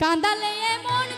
কাঁদালে এমন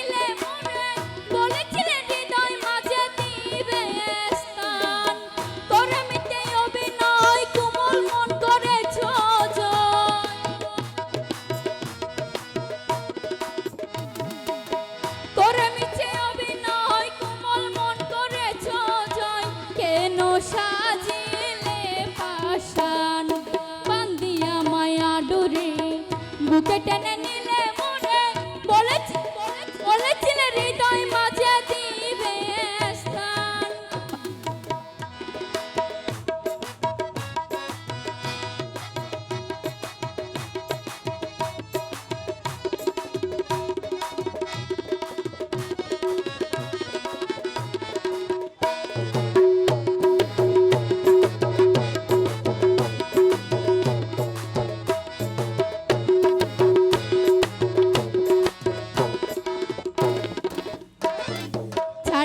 বুকে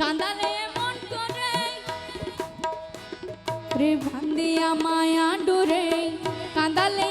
কান্দালে মন করে। রে ভান্দিয়া মায়া ডোরে কান্দালে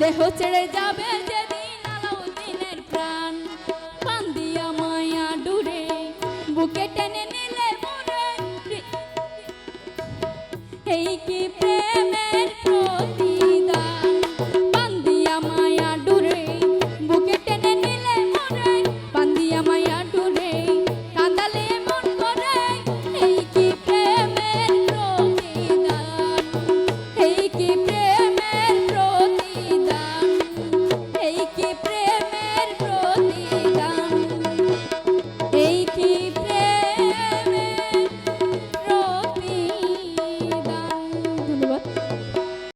দেহ ছেড়ে যাবে যেদিন আলাউদ্দিনের প্রাণ। পান মায়া ডুরে বুকে টেনে নিলে এই কি প্রেমের